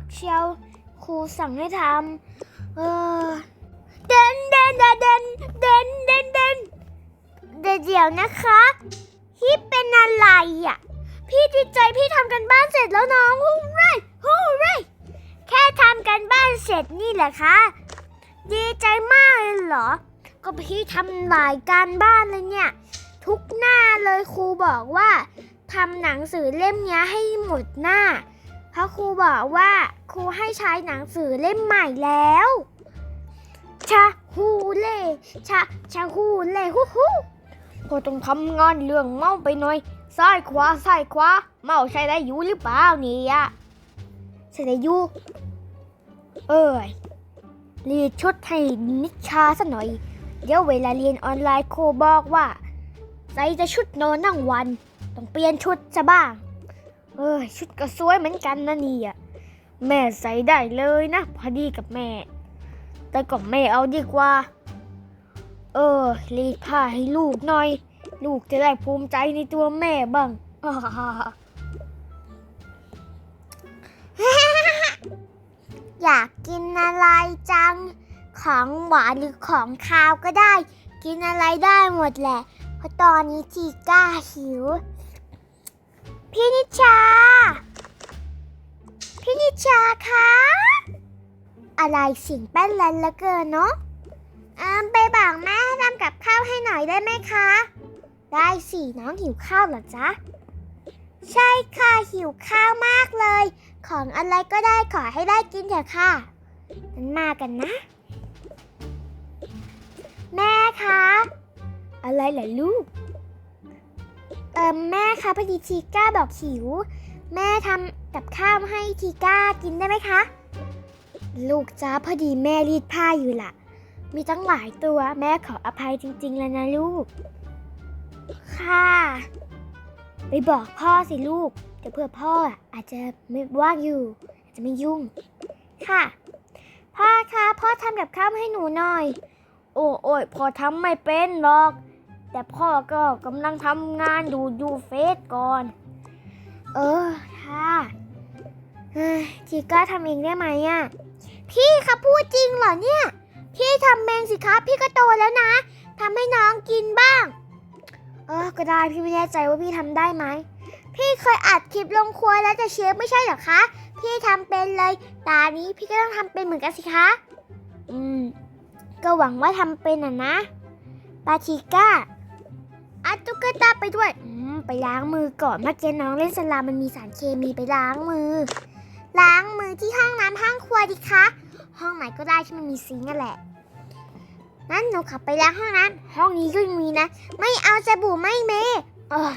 ากเชียวครูสั่งให้ทำเออเดินเดินเดินเดินเดินเดินเดินเดี๋ยวเดี๋ยวนะคะพี่เป็นอะไรอะ พี่ดีใจพี่ทำกันบ้านเสร็จแล้วน้องฮูเร่ฮูเร่แค่ทำกันบ้านเสร็จนี่แหละคะดีใจมากเลยเหรอ ก็พี่ทำหลายการบ้านเลยเนี่ย ทุกหน้าเลยครูบอกว่าทำหนังสือเล่มนี้ให้หมดหน้า เพราะครูบอกว่าครูให้ใช้หนังสือเล่มใหม่แล้ว ชาฮูเล่ชาชาฮูเล่ฮูฮูก็ต้องทำงานเรื่องเมาไปหน่อยซ้ายขวาซ้ายขวาเมาใช้ได้อยู่หรือเปล่านี่ยะใช้ได้อยู่เอ้ยรีชุดให้นิชาซะหน่อย เดี๋ยวเวลาเรียนออนไลน์ครูบอกว่าใส่จะชุดนอนนั่งวัน ต้องเปลี่ยนชุดจะบ้าง เออชุดก็สวยเหมือนกันนะนี่อะแม่ใส่ได้เลยนะ พอดีกับแม่ แต่ก็ไม่เอาดีกว่า เออรีดผ้าให้ลูกหน่อย ลูกจะได้ภูมิใจในตัวแม่บ้างอยากกินอะไรจัง ของหวานหรือของคาวก็ได้ กินอะไรได้หมดแหละ เพราะตอนนี้ทีก้าหิว พี่นิชา พี่นิชาคะ อะไรสิ่งแป้นแลนเหละเกินเนาะอ่าไปบอกแม่ทำกับข้าวให้หน่อยได้ไหมคะ ได้สิน้องหิวข้าวเหรอจ๊ะ ใช่ค่ะหิวข้าวมากเลย ของอะไรก็ได้ขอให้ได้กินเถอะค่ะงั้นมากันนะ แม่คะ อะไรเหรอลูก เอิมแม่คะพอดีทีก้าบอกหิว แม่ทำกับข้าวให้ทีก้ากินได้ไหมคะ ลูกจ้าพอดีแม่รีดผ้าอยู่ล่ะ มีตั้งหลายตัวแม่ขออภัยจริง ๆ แล้วนะลูก ค่ะ ไปบอกพ่อสิลูกเดี๋ยวเพื่อพ่ออาจจะไม่ว่างอยู่ อาจจะไม่ยุ่ง ค่ะ พ่อคะพ่อทำกับข้าวให้หนูหน่อย โอ้โอ้ยพอทำไม่เป็นหรอก แต่พ่อก็กำลังทำงานดูดูเฟซก่อน เออค่ะเฮ้ยทีก้าทำเองได้ไหมอะ พี่คะพูดจริงเหรอเนี่ย พี่ทำเองสิคะพี่ก็โตแล้วนะทำให้น้องกินบ้าง เออ ก็ได้พี่ไม่แน่ใจว่าพี่ทำได้ไหม พี่เคยอัดคลิปลงครัวแล้วจะเชฟไม่ใช่เหรอคะ พี่ทำเป็นเลย ตานี้พี่ก็ต้องทำเป็นเหมือนกันสิคะ อืม ก็หวังว่าทำเป็นอะนะปาชิก้า อัดตุ๊กตาไปด้วยอืมไปล้างมือก่อนเมื่อกี้น้องเล่นสลามมันมีสารเคมีไปล้างมือ ล้างมือที่ห้องน้ำห้องครัวดิคะห้องไหนก็ได้ที่มันมีซิงนั่นแหละนั้นหนูขับไปล้างห้องน้ำห้องนี้ก็มีนะ ไม่เอาสบู่ไม่เมเออ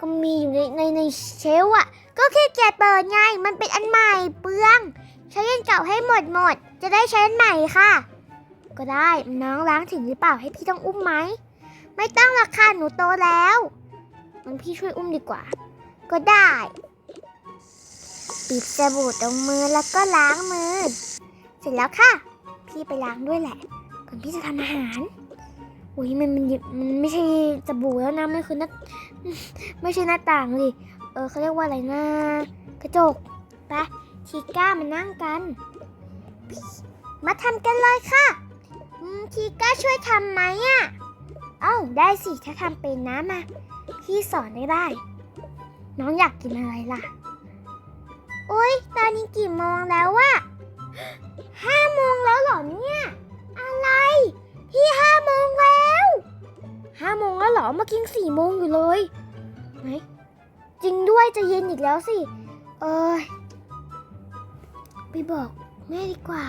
ก็มีอยู่ในในในเชลอะก็แค่แกะเปิดไงมันเป็นอันใหม่เปลือง ใช้อันเก่าให้หมดหมด จะได้ใช้อันใหม่ค่ะ ก็ได้น้องล้างถึงหรือเปล่าให้พี่ต้องอุ้มไหม ไม่ต้องหรอกค่ะหนูโตแล้วงั้นพี่ช่วยอุ้มดีกว่า ก็ได้ ปิดสบู่ตรงมือแล้วก็ล้างมือ เสร็จแล้วค่ะ พี่ไปล้างด้วยแหละ ก่อนพี่จะทำอาหารอุ้ยมันมันมันไม่ใช่สบู่แล้วนะมันคือหน้าไม่ใช่หน้าต่างเลยเออเขาเรียกว่าอะไรนะกระจกไปทีก้ามานั่งกัน มาทำกันเลยค่ะอืมทีก้าช่วยทำไหมอะ อ้าได้สิถ้าทำเป็นนะมาพี่สอนได้ได้น้องอยากกินอะไรล่ะ อุ้ยตอนนี้กี่โมงแล้ววะห้าโมงแล้วเหรอเนี่ย อะไร พี่ห้าโมงแล้วห้าโมงแล้วเหรอเมื่อกี้สี่โมงอยู่เลยไหนจริงด้วยจะเย็นอีกแล้วสิ เออไปบอกแม่ดีกว่า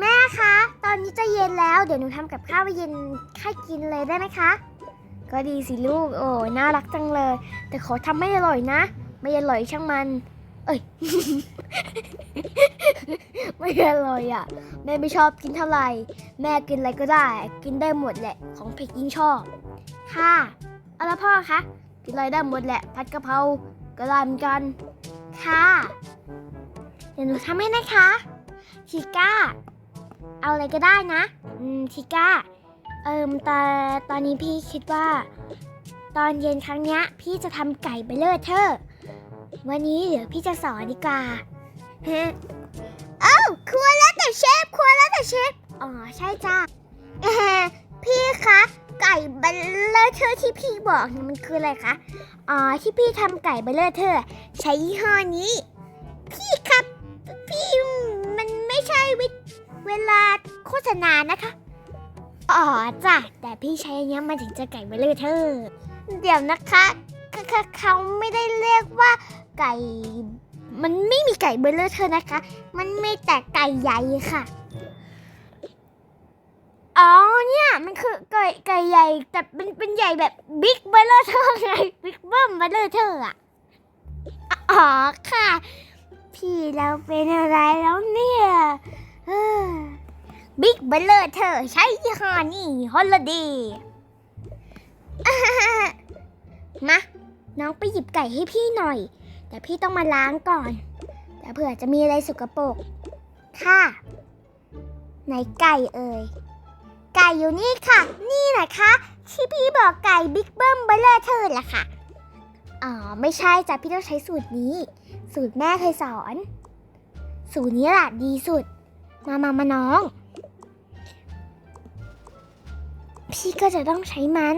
แม่คะ ตอนนี้จะเย็นแล้ว เดี๋ยวหนูทำกับข้าวไว้เย็นให้กินเลยได้ไหมคะ ก็ดีสิลูก โอ้ยน่ารักจังเลย แต่ขอทำให้อร่อยนะ ไม่อร่อยช่างมัน เอ้ย ไม่อร่อยอะ แม่ไม่ชอบกินเท่าไหร่ แม่กินอะไรก็ได้ กินได้หมดแหละ ของเผ็ดยิ่งชอบ ค่ะเอาละพ่อคะ กินอะไรได้หมดแหละ ผัดกะเพรา ก็ได้เหมือนกัน ค่ะ เดี๋ยวหนูทำให้นะคะชิก้า เอาอะไรก็ได้นะ อืมชิก้า เอิมแต่ตอนนี้พี่คิดว่า ตอนเย็นครั้งเนี้ย พี่จะทำไก่ไปเลิศเธอวันนี้เดี๋ยวพี่จะสอนดีกว่าฮะเอ้าครัวแล้วแต่เชฟครัวแล้วแต่เชฟ อ๋อใช่จ้าเอพี่คะไก่เบลเลอร์เทอร์ที่พี่บอกเนี่ยมันคืออะไรคะ อ๋อที่พี่ทำไก่เบลเลอร์เทอร์ ใช้ยี่ห้อนี้ เวลาโฆษณานะคะ อ๋อจ้ะ แต่พี่ใช้อันเนี้ยมันถึงจะไก่เบลเลอร์เทอร์เดี๋ยวนะคะคือเขาไม่ได้เรียกว่าไก่ มันไม่มีไก่เบลเลอร์เทอร์นะคะ มันมีแต่ไก่ใหญ่ค่ะ อ๋อเนี่ยมันคือไก่ไก่ใหญ่แต่เป็นเป็นใหญ่แบบบิ๊กเบลเลอร์เทอร์ไงบิ๊กเบิ้มเบลเลอร์เทอร์อะอ๋อค่ะ พี่เราเป็นอะไรแล้วเนี่ย บิ๊กเบลเลอร์เธอใช้ยี่ห้อนี่ฮอลลดีมาน้องไปหยิบไก่ให้พี่หน่อย แต่พี่ต้องมาล้างก่อน แต่เผื่อจะมีอะไรสกปรกค่ะ ไหนไก่เอ่ย ไก่อยู่นี่ค่ะ นี่นะคะที่พี่บอกไก่บิ๊กเบิ้มเบลเลอร์เธอละค่ะ อ๋อ ไม่ใช่จ้ะพี่ต้องใช้สูตรนี้ สูตรแม่เคยสอน สูตรนี้แหละดีสุด มามามาน้อง พี่ก็จะต้องใช้มัน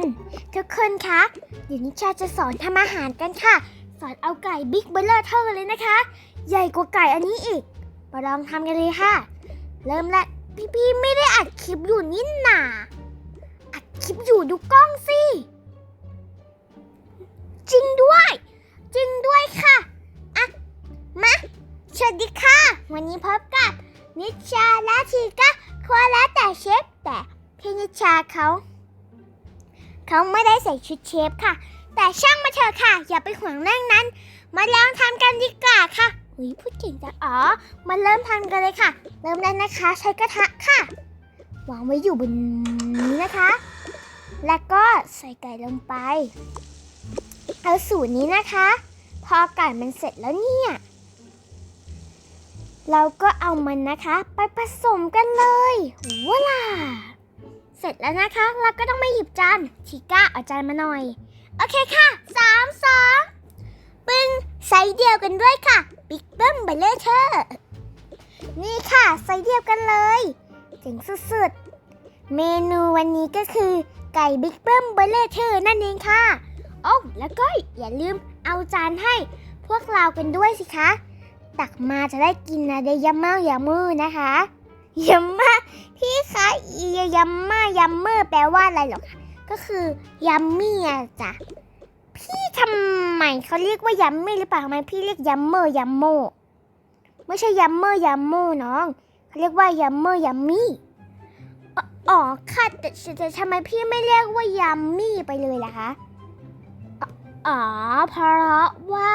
ทุกคนคะ เดี๋ยวนิชาจะสอนทำอาหารกันค่ะ สอนเอาไก่บิ๊กเบลเลอร์เทอร์เลยนะคะ ใหญ่กว่าไก่อันนี้อีก มาลองทำกันเลยค่ะ เริ่มแรกพี่ๆไม่ได้อัดคลิปอยู่นี่หนาอัดคลิปอยู่ดูกล้องสิ จริงด้วย จริงด้วยค่ะ อะ มาสวัสดีค่ะ วันนี้พบกับ นิชาและทีก้าครัวแล้วแต่เชฟแต่พี่นิชาเขาเขาไม่ได้ใส่ชุดเชฟค่ะ แต่ช่างมาเถอะค่ะ อย่าไปห่วงเรื่องนั้น มาลองทำกันดีกว่าค่ะอุ้ยพูดเก่งจังอ๋อมาเริ่มทำกันเลยค่ะ เริ่มแล้วนะคะ ใช้กระทะค่ะวางไว้อยู่บนนี้นะคะ แล้วก็ใส่ไก่ลงไป เอาสูตรนี้นะคะ พอไก่มันเสร็จแล้วเนี่ย เราก็เอามันนะคะ ไปผสมกันเลยว้าล่ะเสร็จแล้วนะคะ เราก็ต้องมาหยิบจานชิก้าเอาจานมาหน่อย โอเคค่ะสามสองปึ้งไซส์เดียวกันด้วยค่ะบิ๊กเบิ้มเบลเลอร์เธอร์นี่ค่ะไซส์เดียวกันเลยเจ๋งสุดๆ เมนูวันนี้ก็คือไก่บิ๊กเบิ้มเบลเลอร์เธอร์นั่นเองค่ะ โอ้แล้วก็อย่าลืมเอาจานให้พวกเรากันด้วยสิคะ ตักมาจะได้กินนะเดยัมเมายามือนะคะยัมมาพี่คะอียัมมายามือแปลว่าอะไรหรอคะก็คือยัมมี่จ้ะพี่ทำไมเขาเรียกว่ายัมมี่หรือเปล่าทำไมพี่เรียกยัมเมอร์ยัมโมไม่ใช่ยัมเมอร์ยัมโมน้องเขาเรียกว่ายัมเมอร์ยัมมี่อ๋ออค่ะแต่แต่ทำไมพี่ไม่เรียกว่ายัมมี่ไปเลยล่ะคะ อ๋อ เพราะว่า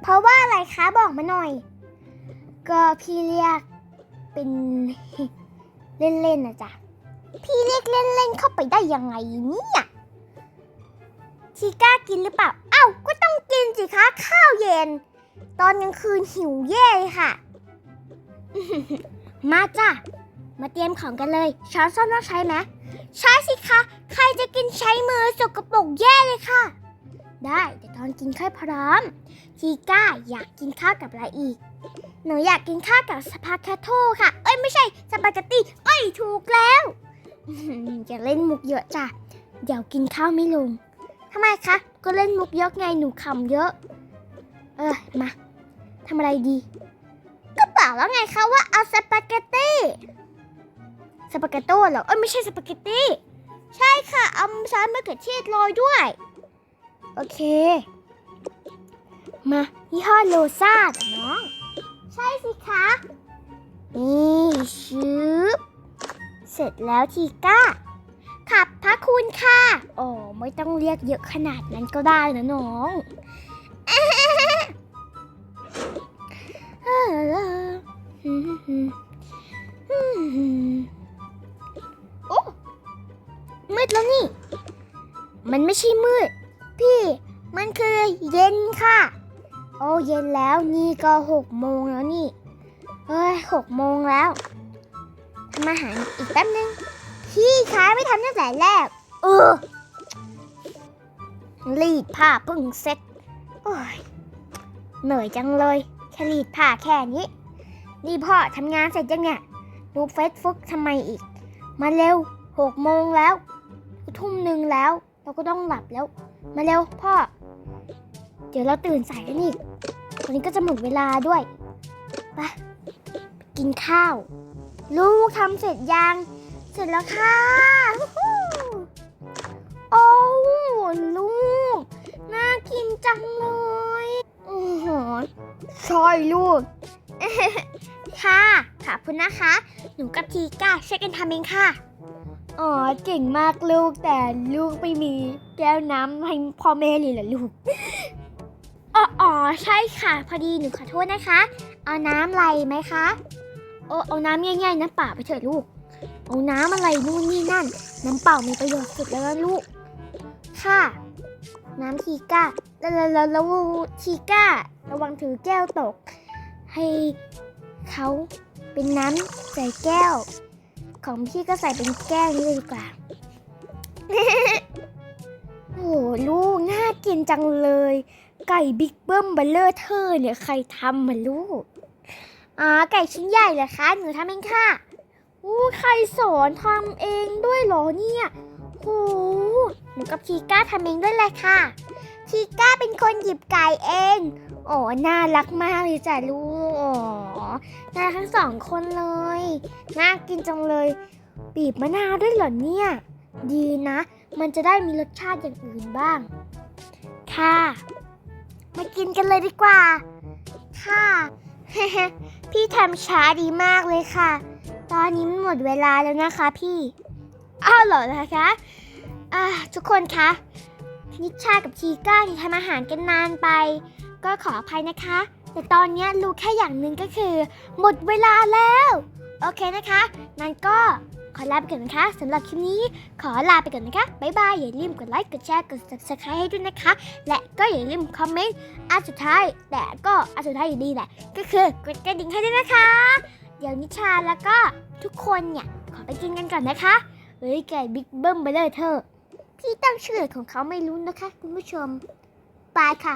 เพราะว่าอะไรคะบอกมาหน่อย ก็พี่เรียกเป็นเล่นๆนะจ๊ะ พี่เรียกเล่นๆเข้าไปได้ยังไงเนี่ยชีก้ากินหรือเปล่า เอ้า ก็ต้องกินสิคะ ข้าวเย็น ตอนกลางคืนหิวแย่เลยค่ะ มาจ้ะ มาเตรียมของกันเลย ช้อนส้อมต้องใช้ไหมใช้สิคะ ใครจะกินใช้มือสกปรกแย่เลยค่ะ ได้เดี๋ยวตอนกินค่อยพร้อม ทีก้าอยากกินข้าวกับอะไรอีก หนูอยากกินข้าวกับสปาเกตโต้ค่ะ เอ้ยไม่ใช่สปาเกตตี้เอ้ยถูกแล้วอย่าเล่นมุกเยอะจ้ะ เดี๋ยวกินข้าวไม่ลงทำไมคะ ก็เล่นมุกเยอะไงหนูคำเยอะ เออมาทำอะไรดี ก็บอกแล้วไงคะว่าเอาสปาเกตตี้สปาเกตโต้เหรอ เอ้ยไม่ใช่สปาเกตตี้ ใช่ค่ะ เอาซอสมะเขือเทศโรยด้วย โอเค มายี่ห้อโลซ่าจ้ะน้อง ใช่สิคะ นี่ชืบเสร็จแล้วทีก้าขับพระคุณค่ะโอ้ไม่ต้องเรียกเยอะขนาดนั้นก็ได้นะน้องโอ้มืดแล้วนี่ มันไม่ใช่มืด พี่ มันคือเย็นค่ะ โอ้เย็นแล้วนี่ก็หกโมงแล้วนี่เฮ้ยหกโมงแล้วทำอาหารอีกแป๊บนึง พี่คะไม่ทำตั้งแต่แรก เออ รีดผ้าเพิ่งเซ็ตโอ้ยเหนื่อยจังเลยแค่รีดผ่าแค่นี้ นี่พ่อทำงานเสร็จยังเนี่ยดูเฟซบุ๊กทำไมอีก มาเร็วหกโมงแล้ว ทุ่มหนึ่งแล้ว เราก็ต้องหลับแล้ว มาเร็วพ่อ เดี๋ยวเราตื่นสายกันอีกวันนี้ก็จะหมดเวลาด้วยไปกินข้าว ลูกทำเสร็จยัง เสร็จแล้วค่ะ โอ้ลูก น่ากินจังเลยโอ้โหใช่ลูก ค่ะขอบคุณนะคะ หนูกับทีก้าช่วยกันทำเองค่ะอ๋อเก่งมากลูกแต่ลูกไม่มีแก้วน้ำให้พ่อแม่เลยเหรอลูก อ๋อออใช่ค่ะ พอดีหนูขอโทษนะคะ เอาน้ำอะไรไหมคะโอ้เอาน้ำง่ายๆน้ำเปล่าไปเถอะลูก เอาน้ำอะไรนู่นนี่นั่น น้ำเปล่ามีประโยชน์สุดแล้วนะลูก ค่ะ น้ำทีก้าแล้วแล้วแล้วทีก้า ระวังถือแก้วตก ให้เขาเป็นน้ำใส่แก้ว ของพี่ก็ใส่เป็นแก้วนี้เลยดีกว่าโอ้ลูกน่ากินจังเลย ไก่บิ๊กเบิ้มบัลเลอร์เธอเนี่ยใครทำมาลูกอ่าไก่ชิ้นใหญ่เหรอคะหนูทำเองค่ะอู้ใครสอนทำเองด้วยเหรอเนี่ยโหหนูกับทีก้าทำเองด้วยแหละค่ะทีก้าเป็นคนหยิบไก่เองโอ้น่ารักมากเลยจ้ะลูกอ๋อน่ารักทั้งสองคนเลย น่ากินจังเลย บีบมะนาวด้วยเหรอเนี่ย ดีนะ มันจะได้มีรสชาติอย่างอื่นบ้าง ค่ะ มากินกันเลยดีกว่า ค่ะ พี่ทำช้าดีมากเลยค่ะ ตอนนี้หมดเวลาแล้วนะคะพี่ อ้าวเหรอนะคะอ่าทุกคนคะ นิชากับทีก้าที่ทำอาหารกันนานไป ก็ขออภัยนะคะ แต่ตอนนี้รู้แค่อย่างหนึ่งก็คือ หมดเวลาแล้ว โอเคนะคะ นั้นก็ ขอลาไปก่อนนะคะสำหรับคลิปนี้ ขอลาไปก่อนนะคะ บ๊ายบาย อย่าลืมกดไลค์ กดแชร์ กด subscribe ให้ด้วยนะคะ และก็อย่าลืมคอมเมนต์อันสุดท้าย แต่ก็อันสุดท้ายอยู่ดีแหละ ก็คือกดกระดิ่งให้ด้วยนะคะ เดี๋ยวนิชาแล้วก็ทุกคนเนี่ย ขอไปกินกันก่อนนะคะ เฮ้ยไก่บิ๊กเบิ้มไปเลยเธอ พี่ตั้งชื่อของเขาไม่รู้นะคะ คุณผู้ชม บายค่ะ